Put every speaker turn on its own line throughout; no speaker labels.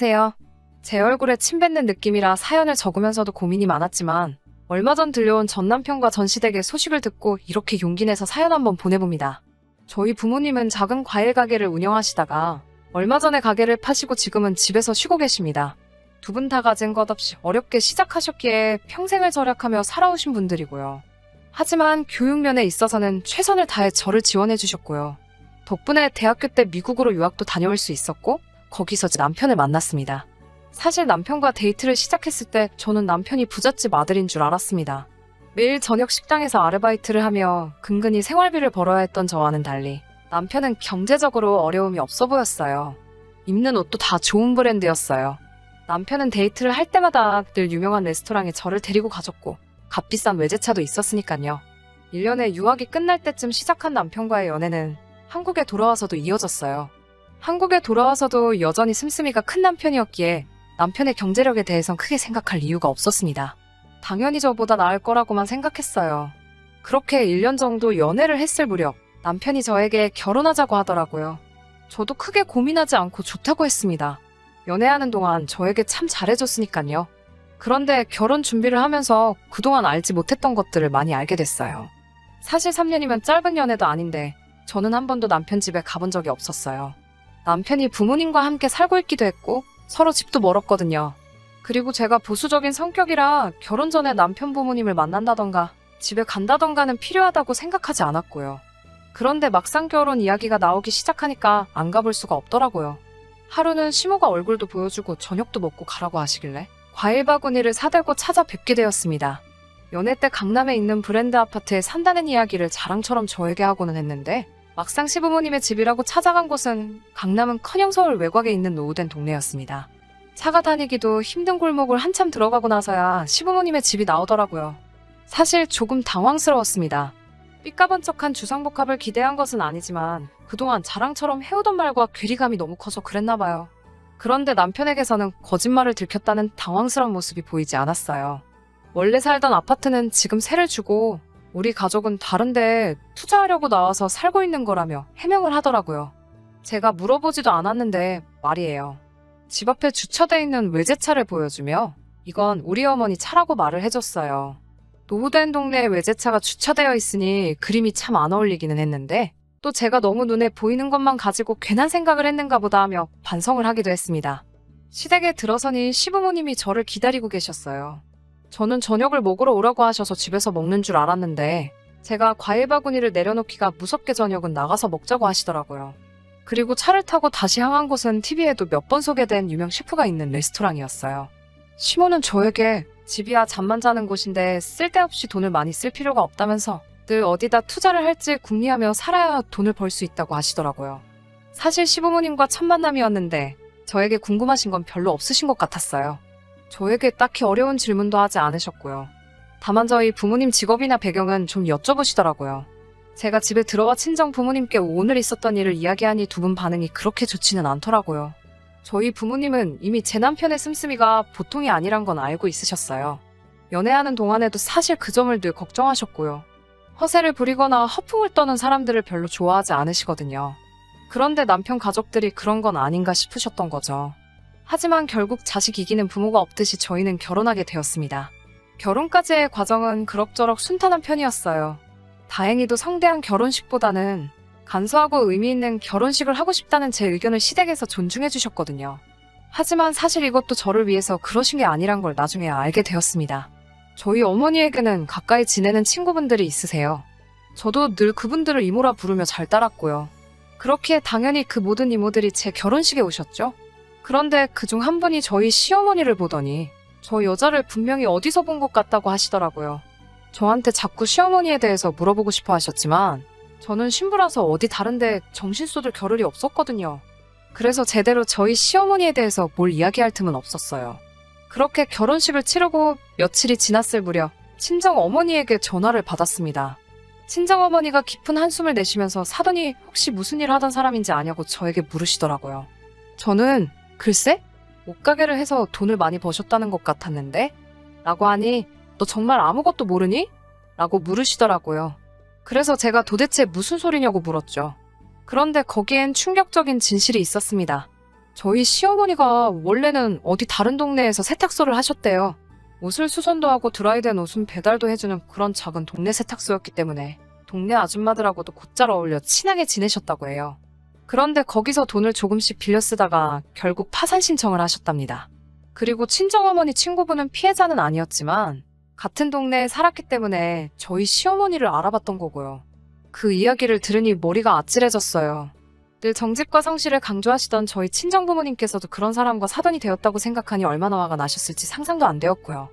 안녕하세요. 제 얼굴에 침 뱉는 느낌이라 사연을 적으면서도 고민이 많았지만 얼마 전 들려온 전 남편과 전 시댁의 소식을 듣고 이렇게 용기 내서 사연 한번 보내봅니다. 저희 부모님은 작은 과일 가게를 운영하시다가 얼마 전에 가게를 파시고 지금은 집에서 쉬고 계십니다. 두 분 다 가진 것 없이 어렵게 시작하셨기에 평생을 절약하며 살아오신 분들이고요. 하지만 교육면에 있어서는 최선을 다해 저를 지원해 주셨고요. 덕분에 대학교 때 미국으로 유학도 다녀올 수 있었고 거기서 남편을 만났습니다. 사실 남편과 데이트를 시작했을 때 저는 남편이 부잣집 아들인 줄 알았습니다. 매일 저녁 식당에서 아르바이트를 하며 근근히 생활비를 벌어야 했던 저와는 달리 남편은 경제적으로 어려움이 없어 보였어요. 입는 옷도 다 좋은 브랜드였어요. 남편은 데이트를 할 때마다 늘 유명한 레스토랑에 저를 데리고 가줬고 값비싼 외제차도 있었으니까요. 1년에 유학이 끝날 때쯤 시작한 남편과의 연애는 한국에 돌아와서도 이어졌어요. 한국에 돌아와서도 여전히 씀씀이가 큰 남편이었기에 남편의 경제력에 대해선 크게 생각할 이유가 없었습니다. 당연히 저보다 나을 거라고만 생각했어요. 그렇게 1년 정도 연애를 했을 무렵 남편이 저에게 결혼하자고 하더라고요. 저도 크게 고민하지 않고 좋다고 했습니다. 연애하는 동안 저에게 참 잘해줬으니까요. 그런데 결혼 준비를 하면서 그동안 알지 못했던 것들을 많이 알게 됐어요. 사실 3년이면 짧은 연애도 아닌데 저는 한 번도 남편 집에 가본 적이 없었어요. 남편이 부모님과 함께 살고 있기도 했고 서로 집도 멀었거든요. 그리고 제가 보수적인 성격이라 결혼 전에 남편 부모님을 만난다던가 집에 간다던가는 필요하다고 생각하지 않았고요. 그런데 막상 결혼 이야기가 나오기 시작하니까 안 가볼 수가 없더라고요. 하루는 시모가 얼굴도 보여주고 저녁도 먹고 가라고 하시길래 과일 바구니를 사들고 찾아뵙게 되었습니다. 연애 때 강남에 있는 브랜드 아파트에 산다는 이야기를 자랑처럼 저에게 하고는 했는데 막상 시부모님의 집이라고 찾아간 곳은 강남은 커녕 서울 외곽에 있는 노후된 동네였습니다. 차가 다니기도 힘든 골목을 한참 들어가고 나서야 시부모님의 집이 나오더라고요. 사실 조금 당황스러웠습니다. 삐까번쩍한 주상복합을 기대한 것은 아니지만 그동안 자랑처럼 해오던 말과 괴리감이 너무 커서 그랬나 봐요. 그런데 남편에게서는 거짓말을 들켰다는 당황스러운 모습이 보이지 않았어요. 원래 살던 아파트는 지금 세를 주고 우리 가족은 다른데 투자하려고 나와서 살고 있는 거라며 해명을 하더라고요. 제가 물어보지도 않았는데 말이에요. 집 앞에 주차돼 있는 외제차를 보여주며 이건 우리 어머니 차라고 말을 해줬어요. 노후된 동네에 외제차가 주차되어 있으니 그림이 참 안 어울리기는 했는데 또 제가 너무 눈에 보이는 것만 가지고 괜한 생각을 했는가 보다 하며 반성을 하기도 했습니다. 시댁에 들어서니 시부모님이 저를 기다리고 계셨어요. 저는 저녁을 먹으러 오라고 하셔서 집에서 먹는 줄 알았는데 제가 과일 바구니를 내려놓기가 무섭게 저녁은 나가서 먹자고 하시더라고요. 그리고 차를 타고 다시 향한 곳은 TV에도 몇 번 소개된 유명 셰프가 있는 레스토랑이었어요. 시모는 저에게 집이야 잠만 자는 곳인데 쓸데없이 돈을 많이 쓸 필요가 없다면서 늘 어디다 투자를 할지 궁리하며 살아야 돈을 벌 수 있다고 하시더라고요. 사실 시부모님과 첫 만남이었는데 저에게 궁금하신 건 별로 없으신 것 같았어요. 저에게 딱히 어려운 질문도 하지 않으셨고요. 다만 저희 부모님 직업이나 배경은 좀 여쭤보시더라고요. 제가 집에 들어와 친정 부모님께 오늘 있었던 일을 이야기하니 두 분 반응이 그렇게 좋지는 않더라고요. 저희 부모님은 이미 제 남편의 씀씀이가 보통이 아니란 건 알고 있으셨어요. 연애하는 동안에도 사실 그 점을 늘 걱정하셨고요. 허세를 부리거나 허풍을 떠는 사람들을 별로 좋아하지 않으시거든요. 그런데 남편 가족들이 그런 건 아닌가 싶으셨던 거죠. 하지만 결국 자식 이기는 부모가 없듯이 저희는 결혼하게 되었습니다. 결혼까지의 과정은 그럭저럭 순탄한 편이었어요. 다행히도 성대한 결혼식보다는 간소하고 의미 있는 결혼식을 하고 싶다는 제 의견을 시댁에서 존중해 주셨거든요. 하지만 사실 이것도 저를 위해서 그러신 게 아니란 걸 나중에 알게 되었습니다. 저희 어머니에게는 가까이 지내는 친구분들이 있으세요. 저도 늘 그분들을 이모라 부르며 잘 따랐고요. 그렇기에 당연히 그 모든 이모들이 제 결혼식에 오셨죠. 그런데 그 중 한 분이 저희 시어머니를 보더니 저 여자를 분명히 어디서 본 것 같다고 하시더라고요. 저한테 자꾸 시어머니에 대해서 물어보고 싶어 하셨지만 저는 신부라서 어디 다른데 정신 쏟을 겨를이 없었거든요. 그래서 제대로 저희 시어머니에 대해서 뭘 이야기할 틈은 없었어요. 그렇게 결혼식을 치르고 며칠이 지났을 무렵 친정 어머니에게 전화를 받았습니다. 친정 어머니가 깊은 한숨을 내쉬면서 사돈이 혹시 무슨 일 하던 사람인지 아냐고 저에게 물으시더라고요. 저는 글쎄? 옷가게를 해서 돈을 많이 버셨다는 것 같았는데? 라고 하니 너 정말 아무것도 모르니? 라고 물으시더라고요. 그래서 제가 도대체 무슨 소리냐고 물었죠. 그런데 거기엔 충격적인 진실이 있었습니다. 저희 시어머니가 원래는 어디 다른 동네에서 세탁소를 하셨대요. 옷을 수선도 하고 드라이된 옷은 배달도 해주는 그런 작은 동네 세탁소였기 때문에 동네 아줌마들하고도 곧잘 어울려 친하게 지내셨다고 해요. 그런데 거기서 돈을 조금씩 빌려 쓰다가 결국 파산 신청을 하셨답니다. 그리고 친정어머니 친구분은 피해자는 아니었지만 같은 동네에 살았기 때문에 저희 시어머니를 알아봤던 거고요. 그 이야기를 들으니 머리가 아찔해졌어요. 늘 정직과 성실을 강조하시던 저희 친정부모님께서도 그런 사람과 사돈이 되었다고 생각하니 얼마나 화가 나셨을지 상상도 안 되었고요.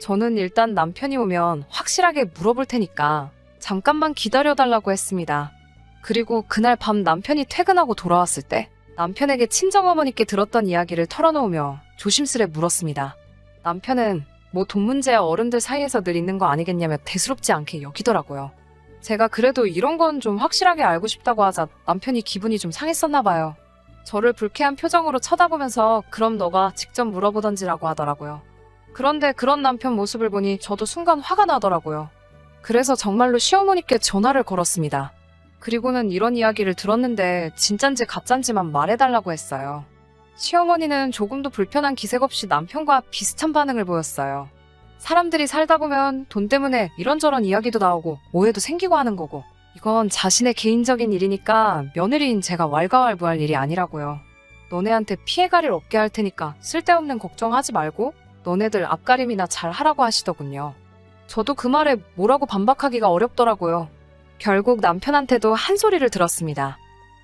저는 일단 남편이 오면 확실하게 물어볼 테니까 잠깐만 기다려달라고 했습니다. 그리고 그날 밤 남편이 퇴근하고 돌아왔을 때 남편에게 친정어머니께 들었던 이야기를 털어놓으며 조심스레 물었습니다. 남편은 뭐 돈 문제야 어른들 사이에서 늘 있는 거 아니겠냐며 대수롭지 않게 여기더라고요. 제가 그래도 이런 건 좀 확실하게 알고 싶다고 하자 남편이 기분이 좀 상했었나 봐요. 저를 불쾌한 표정으로 쳐다보면서 그럼 너가 직접 물어보던지라고 하더라고요. 그런데 그런 남편 모습을 보니 저도 순간 화가 나더라고요. 그래서 정말로 시어머니께 전화를 걸었습니다. 그리고는 이런 이야기를 들었는데 진짠지 가짠지만 말해달라고 했어요. 시어머니는 조금도 불편한 기색 없이 남편과 비슷한 반응을 보였어요. 사람들이 살다 보면 돈 때문에 이런저런 이야기도 나오고 오해도 생기고 하는 거고 이건 자신의 개인적인 일이니까 며느리인 제가 왈가왈부할 일이 아니라고요. 너네한테 피해가를 없게 할 테니까 쓸데없는 걱정하지 말고 너네들 앞가림이나 잘 하라고 하시더군요. 저도 그 말에 뭐라고 반박하기가 어렵더라고요. 결국 남편한테도 한 소리를 들었습니다.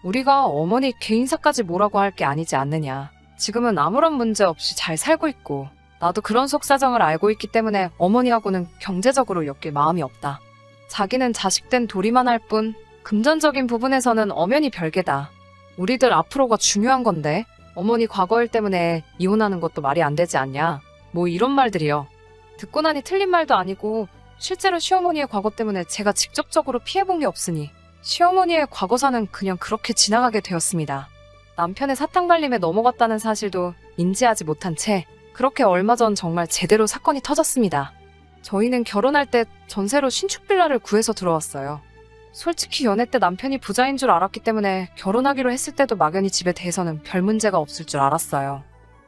우리가 어머니 개인사까지 뭐라고 할 게 아니지 않느냐. 지금은 아무런 문제 없이 잘 살고 있고 나도 그런 속사정을 알고 있기 때문에 어머니하고는 경제적으로 엮일 마음이 없다. 자기는 자식된 도리만 할 뿐 금전적인 부분에서는 엄연히 별개다. 우리들 앞으로가 중요한 건데 어머니 과거 일 때문에 이혼하는 것도 말이 안 되지 않냐. 뭐 이런 말들이요. 듣고 나니 틀린 말도 아니고 실제로 시어머니의 과거 때문에 제가 직접적으로 피해본 게 없으니 시어머니의 과거사는 그냥 그렇게 지나가게 되었습니다. 남편의 사탕 발림에 넘어갔다는 사실도 인지하지 못한 채 그렇게 얼마 전 정말 제대로 사건이 터졌습니다. 저희는 결혼할 때 전세로 신축 빌라를 구해서 들어왔어요. 솔직히 연애 때 남편이 부자인 줄 알았기 때문에 결혼하기로 했을 때도 막연히 집에 대해서는 별 문제가 없을 줄 알았어요.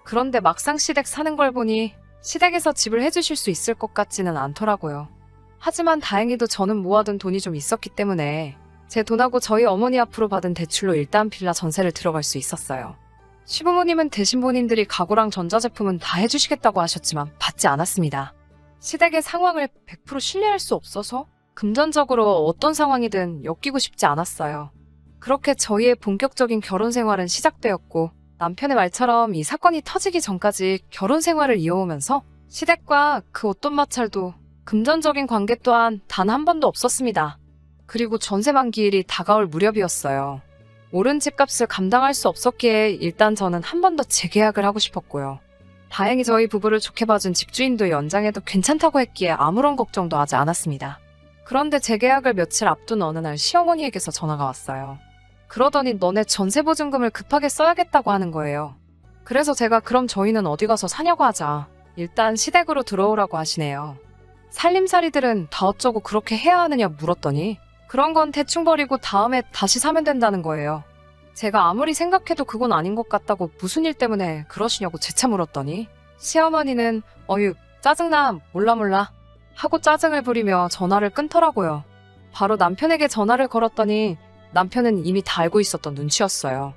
그런데 막상 시댁 사는 걸 보니 시댁에서 집을 해주실 수 있을 것 같지는 않더라고요. 하지만 다행히도 저는 모아둔 돈이 좀 있었기 때문에 제 돈하고 저희 어머니 앞으로 받은 대출로 일단 빌라 전세를 들어갈 수 있었어요. 시부모님은 대신 본인들이 가구랑 전자제품은 다 해주시겠다고 하셨지만 받지 않았습니다. 시댁의 상황을 100% 신뢰할 수 없어서 금전적으로 어떤 상황이든 엮이고 싶지 않았어요. 그렇게 저희의 본격적인 결혼 생활은 시작되었고 남편의 말처럼 이 사건이 터지기 전까지 결혼 생활을 이어오면서 시댁과 그 어떤 마찰도 금전적인 관계 또한 단 한 번도 없었습니다. 그리고 전세 만기일이 다가올 무렵이었어요. 오른 집값을 감당할 수 없었기에 일단 저는 한 번 더 재계약을 하고 싶었고요. 다행히 저희 부부를 좋게 봐준 집주인도 연장해도 괜찮다고 했기에 아무런 걱정도 하지 않았습니다. 그런데 재계약을 며칠 앞둔 어느 날 시어머니에게서 전화가 왔어요. 그러더니 너네 전세 보증금을 급하게 써야겠다고 하는 거예요. 그래서 제가 그럼 저희는 어디 가서 사냐고 하자. 일단 시댁으로 들어오라고 하시네요. 살림살이들은 다 어쩌고 그렇게 해야 하느냐 물었더니 그런 건 대충 버리고 다음에 다시 사면 된다는 거예요. 제가 아무리 생각해도 그건 아닌 것 같다고 무슨 일 때문에 그러시냐고 재차 물었더니 시어머니는 어휴 짜증나 몰라 몰라 하고 짜증을 부리며 전화를 끊더라고요. 바로 남편에게 전화를 걸었더니 남편은 이미 다 알고 있었던 눈치였어요.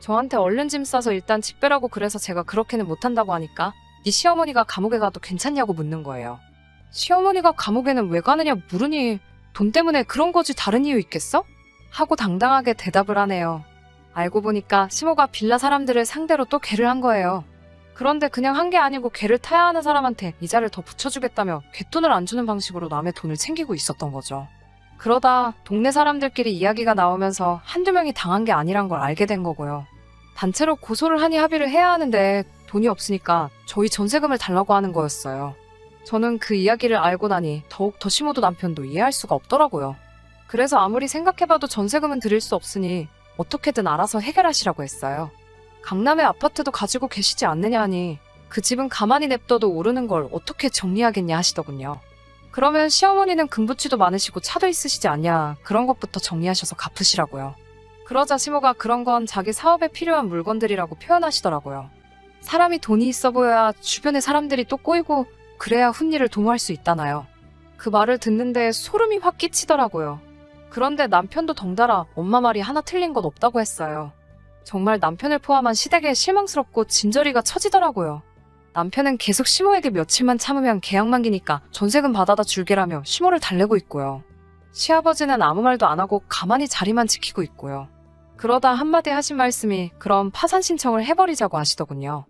저한테 얼른 짐 싸서 일단 집 빼라고 그래서 제가 그렇게는 못한다고 하니까 네 시어머니가 감옥에 가도 괜찮냐고 묻는 거예요. 시어머니가 감옥에는 왜 가느냐 물으니 돈 때문에 그런 거지 다른 이유 있겠어? 하고 당당하게 대답을 하네요. 알고 보니까 시모가 빌라 사람들을 상대로 또 개를 한 거예요. 그런데 그냥 한 게 아니고 개를 타야 하는 사람한테 이자를 더 붙여주겠다며 갯돈을 안 주는 방식으로 남의 돈을 챙기고 있었던 거죠. 그러다 동네 사람들끼리 이야기가 나오면서 한두 명이 당한 게 아니란 걸 알게 된 거고요. 단체로 고소를 하니 합의를 해야 하는데 돈이 없으니까 저희 전세금을 달라고 하는 거였어요. 저는 그 이야기를 알고 나니 더욱 더 시모도 남편도 이해할 수가 없더라고요. 그래서 아무리 생각해봐도 전세금은 드릴 수 없으니 어떻게든 알아서 해결하시라고 했어요. 강남의 아파트도 가지고 계시지 않느냐 하니 그 집은 가만히 냅둬도 오르는 걸 어떻게 정리하겠냐 하시더군요. 그러면 시어머니는 금부치도 많으시고 차도 있으시지 않냐 그런 것부터 정리하셔서 갚으시라고요. 그러자 시모가 그런 건 자기 사업에 필요한 물건들이라고 표현하시더라고요. 사람이 돈이 있어 보여야 주변의 사람들이 또 꼬이고 그래야 훈리를 도모할 수 있다나요. 그 말을 듣는데 소름이 확 끼치더라고요. 그런데 남편도 덩달아 엄마 말이 하나 틀린 것 없다고 했어요. 정말 남편을 포함한 시댁에 실망스럽고 진저리가 처지더라고요. 남편은 계속 시모에게 며칠만 참으면 계약 만기니까 전세금 받아다 줄게라며 시모를 달래고 있고요. 시아버지는 아무 말도 안 하고 가만히 자리만 지키고 있고요. 그러다 한마디 하신 말씀이 그럼 파산 신청을 해버리자고 하시더군요.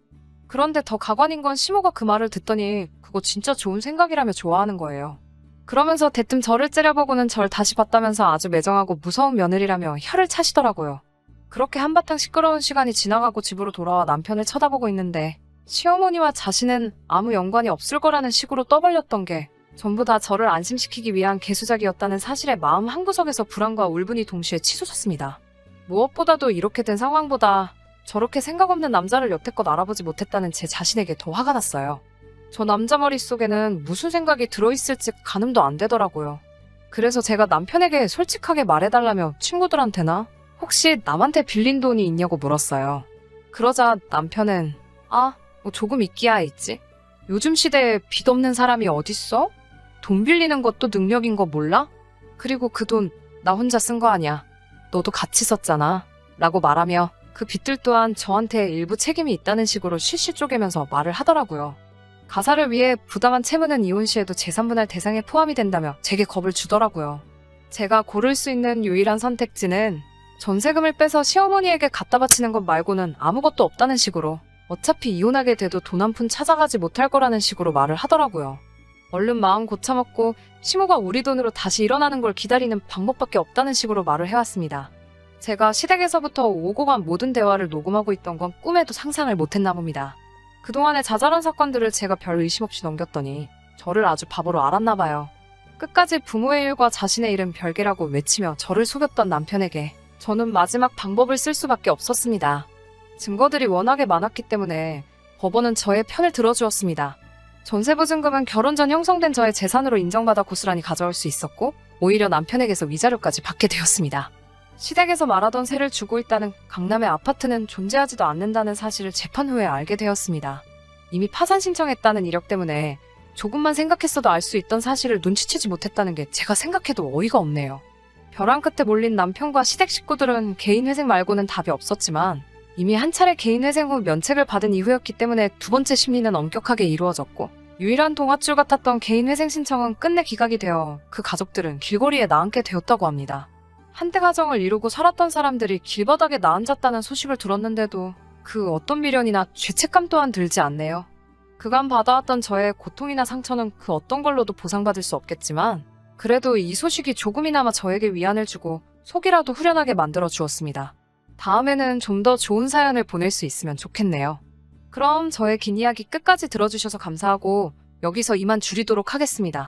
그런데 더 가관인 건 시모가 그 말을 듣더니 그거 진짜 좋은 생각이라며 좋아하는 거예요. 그러면서 대뜸 저를 째려보고는 절 다시 봤다면서 아주 매정하고 무서운 며느리라며 혀를 차시더라고요. 그렇게 한바탕 시끄러운 시간이 지나가고 집으로 돌아와 남편을 쳐다보고 있는데 시어머니와 자신은 아무 연관이 없을 거라는 식으로 떠벌렸던 게 전부 다 저를 안심시키기 위한 개수작이었다는 사실에 마음 한구석에서 불안과 울분이 동시에 치솟았습니다. 무엇보다도 이렇게 된 상황보다 저렇게 생각 없는 남자를 여태껏 알아보지 못했다는 제 자신에게 더 화가 났어요. 저 남자 머릿속에는 무슨 생각이 들어있을지 가늠도 안 되더라고요. 그래서 제가 남편에게 솔직하게 말해달라며 친구들한테나 혹시 남한테 빌린 돈이 있냐고 물었어요. 그러자 남편은 아, 뭐 조금 있기야 있지. 요즘 시대에 빚 없는 사람이 어딨어? 돈 빌리는 것도 능력인 거 몰라? 그리고 그 돈 나 혼자 쓴 거 아니야. 너도 같이 썼잖아. 라고 말하며 그 빚들 또한 저한테 일부 책임이 있다는 식으로 실실 쪼개면서 말을 하더라고요. 가사를 위해 부당한 채무는 이혼 시에도 재산분할 대상에 포함이 된다며 제게 겁을 주더라고요. 제가 고를 수 있는 유일한 선택지는 전세금을 빼서 시어머니에게 갖다 바치는 것 말고는 아무것도 없다는 식으로 어차피 이혼하게 돼도 돈 한 푼 찾아가지 못할 거라는 식으로 말을 하더라고요. 얼른 마음 고쳐먹고 시모가 우리 돈으로 다시 일어나는 걸 기다리는 방법밖에 없다는 식으로 말을 해왔습니다. 제가 시댁에서부터 오고 간 모든 대화를 녹음하고 있던 건 꿈에도 상상을 못했나 봅니다. 그동안의 자잘한 사건들을 제가 별 의심 없이 넘겼더니 저를 아주 바보로 알았나 봐요. 끝까지 부모의 일과 자신의 일은 별개라고 외치며 저를 속였던 남편에게 저는 마지막 방법을 쓸 수밖에 없었습니다. 증거들이 워낙에 많았기 때문에 법원은 저의 편을 들어주었습니다. 전세보증금은 결혼 전 형성된 저의 재산으로 인정받아 고스란히 가져올 수 있었고 오히려 남편에게서 위자료까지 받게 되었습니다. 시댁에서 말하던 세를 주고 있다는 강남의 아파트는 존재하지도 않는다는 사실을 재판 후에 알게 되었습니다. 이미 파산 신청했다는 이력 때문에 조금만 생각했어도 알 수 있던 사실을 눈치채지 못했다는 게 제가 생각해도 어이가 없네요. 벼랑 끝에 몰린 남편과 시댁 식구들은 개인 회생 말고는 답이 없었지만 이미 한 차례 개인 회생 후 면책을 받은 이후였기 때문에 두 번째 심리는 엄격하게 이루어졌고 유일한 동아줄 같았던 개인 회생 신청은 끝내 기각이 되어 그 가족들은 길거리에 나앉게 되었다고 합니다. 한때 가정을 이루고 살았던 사람들이 길바닥에 나앉았다는 소식을 들었는데도 그 어떤 미련이나 죄책감 또한 들지 않네요. 그간 받아왔던 저의 고통이나 상처는 그 어떤 걸로도 보상받을 수 없겠지만 그래도 이 소식이 조금이나마 저에게 위안을 주고 속이라도 후련하게 만들어 주었습니다. 다음에는 좀 더 좋은 사연을 보낼 수 있으면 좋겠네요. 그럼 저의 긴 이야기 끝까지 들어주셔서 감사하고 여기서 이만 줄이도록 하겠습니다.